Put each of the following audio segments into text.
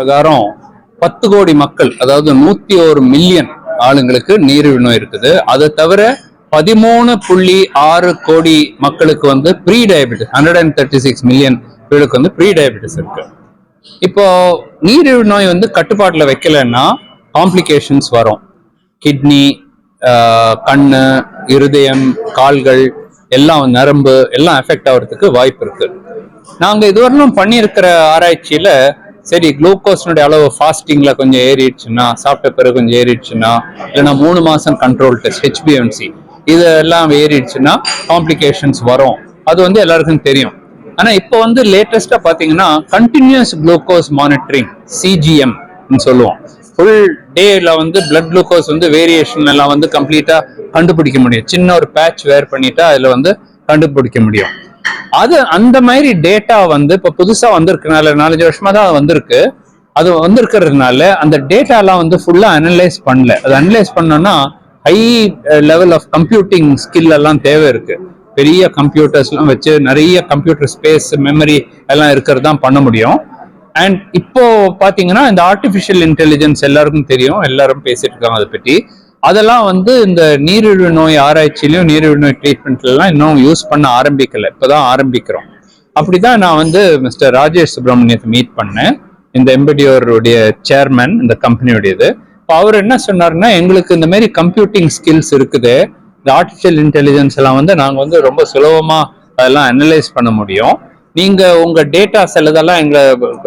பிரகாரம் பத்து கோடி மக்கள் அதாவது நூத்தி ஒரு மில்லியன் ஆளுங்களுக்கு நீரிழிவு நோய் இருக்குது. அதை தவிர பதிமூணு புள்ளி ஆறு கோடி மக்களுக்கு வந்து prediabetes hundred and thirty six million பேருக்கு வந்து ப்ரீ டயபெட்டிஸ் இருக்கு. இப்போ நீரிழிவு நோய் வந்து கட்டுப்பாட்டில் வைக்கலைன்னா காம்ப்ளிகேஷன்ஸ் வரும். கிட்னி கண்ணு இருதயம் கால்கள் எல்லாம் நரம்பு எல்லாம் எஃபெக்ட் ஆகிறதுக்கு வாய்ப்பு இருக்கு. நாங்க இதுவரையிலும் பண்ணியிருக்கிற ஆராய்ச்சியில சரி குளுக்கோஸ்னுடைய அளவு ஃபாஸ்டிங்ல கொஞ்சம் ஏறிடுச்சுன்னா சாப்பிட்ட பிறகு கொஞ்சம் ஏறிடுச்சுன்னா இல்லைன்னா மூணு மாசம் கண்ட்ரோல் டெஸ்ட் ஹெச்பிஎம்சி இதெல்லாம் ஏறிடுச்சுன்னா காம்ப்ளிகேஷன்ஸ் வரும். அது வந்து எல்லாருக்கும் தெரியும். ஆனா இப்போ வந்து லேட்டஸ்டா பாத்தீங்கன்னா கண்டினியூஸ் குளுக்கோஸ் மானிட்டரிங் சிஜிஎம் சொல்லுவோம். ஃபுல் டேல வந்து பிளட் குளுக்கோஸ் வந்து வேரியேஷன் எல்லாம் வந்து கம்ப்ளீட்டா கண்டுபிடிக்க முடியும். சின்ன ஒரு பேட்ச் வேர் பண்ணிட்டா அதுல வந்து கண்டுபிடிக்க முடியும். அது அந்த மாதிரி டேட்டா வந்து இப்ப புதுசா வந்திருக்கனால நாலஞ்சு வருஷமா தான் வந்திருக்கு. அது வந்திருக்கிறதுனால அந்த டேட்டாலாம் வந்து ஃபுல்லா அனலைஸ் பண்ணல. அது அனலைஸ் பண்ணோம்னா high level of computing skill எல்லாம் தேவை இருக்கு. பெரிய கம்ப்யூட்டர்ஸ் எல்லாம் வச்சு நிறைய கம்ப்யூட்டர் ஸ்பேஸ் மெமரி எல்லாம் இருக்கிறது தான் பண்ண முடியும். அண்ட் இப்போ பாத்தீங்கன்னா இந்த ஆர்டிஃபிஷியல் இன்டெலிஜென்ஸ் எல்லாருக்கும் தெரியும். எல்லாரும் பேசிட்டு இருக்காங்க அதை பற்றி அதெல்லாம் வந்து இந்த நீரிழிவு நோய் ஆராய்ச்சியிலையும் நீரிழிவு நோய் ட்ரீட்மெண்ட்லாம் எல்லாம் இன்னும் யூஸ் பண்ண ஆரம்பிக்கல. இப்போதான் ஆரம்பிக்கிறோம். அப்படிதான் நான் வந்து மிஸ்டர் ராஜேஷ் சுப்பிரமணியத்தை மீட் பண்ணேன். இந்த எம்படியோருடைய சேர்மன் இந்த கம்பெனியுடையது இப்போ அவர் என்ன சொன்னார்னா எங்களுக்கு இந்த மாதிரி கம்ப்யூட்டிங் ஸ்கில்ஸ் இருக்குது. இந்த ஆர்டிஃபிஷியல் இன்டெலிஜென்ஸ் எல்லாம் வந்து நாங்கள் வந்து ரொம்ப சுலபமாக அதெல்லாம் அனலைஸ் பண்ண முடியும். நீங்கள் உங்கள் டேட்டா சிலதெல்லாம் எங்களை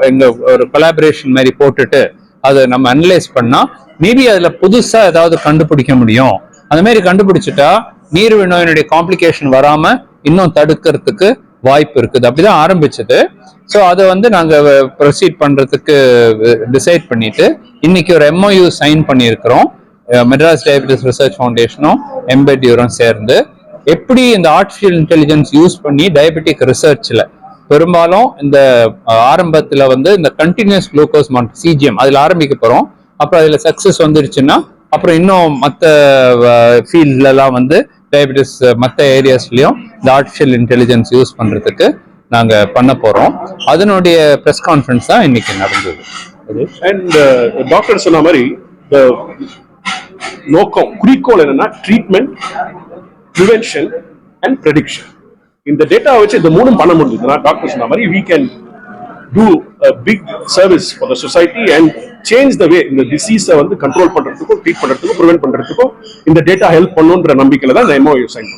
எங்கள் ஒரு கொலாபரேஷன் மாதிரி போட்டுட்டு அதை நம்ம அனலைஸ் பண்ணால் மேபி அதில் புதுசாக ஏதாவது கண்டுபிடிக்க முடியும். அந்த மாதிரி கண்டுபிடிச்சிட்டா நீரிழிவு நோயினுடைய காம்ப்ளிகேஷன் வராமல் இன்னும் தடுக்கிறதுக்கு வாய்ப்பு இருக்குது. அப்படிதான் ஆரம்பிச்சது. ஸோ அதை வந்து நாங்கள் ப்ரொசீட் பண்ணுறதுக்கு டிசைட் பண்ணிட்டு இன்னைக்கு ஒரு எம்ஓயு சைன் பண்ணியிருக்கிறோம். மெட்ராஸ் டயபிட்டிஸ் ரிசர்ச் ஃபவுண்டேஷனும் எம்பெட்யூரும் சேர்ந்து. எப்படி இந்த ஆர்டிஃபிஷியல் இன்டெலிஜென்ஸ் யூஸ் பண்ணி டயபெட்டிக் ரிசர்ச்சில் பெரும்பாலும் இந்த ஆரம்பத்தில் ஆரம்பத்துல வந்து இந்த கண்டினியூஸ் குளுக்கோஸ் மானிட்டர் சிஜிஎம் அதில் ஆரம்பிக்க போறோம். அப்புறம் அதுல சக்சஸ் வந்துருச்சுன்னா அப்புறம் இன்னும் மற்ற ஃபீல்ட்லலாம் வந்து டயபெட்டிஸ் மற்ற ஏரியாஸ்லயும் இந்த ஆர்டிஃபிஷியல் இன்டெலிஜென்ஸ் யூஸ் பண்றதுக்கு நாங்க பண்ண போறோம். அதனுடைய ப்ரெஸ் கான்ஃபரன்ஸ் தான் இன்னைக்கு நடந்தது. அண்ட் டாக்டர் சொன்ன மாதிரி நோக்கம் குறிக்கோள் என்னன்னா ட்ரீட்மெண்ட் ப்ரிவென்ஷன் அண்ட் ப்ரெடிக்ஷன் இந்த டேட்டா வச்சு இந்த மூணும் பண்ண முடிஞ்சதுன்னா டாக்டர் சொன்ன மாதிரி we can do big service for the society and change the way இந்த டிசீஸை வந்து கண்ட்ரோல் பண்றதுக்கும் ட்ரீட் பண்றதுக்கும் ப்ரிவென்ட் பண்றதுக்கும் இந்த டேட்டா ஹெல்ப் பண்ணுன்ற நம்பிக்கையில தான் இந்த எம்ஓ சைன்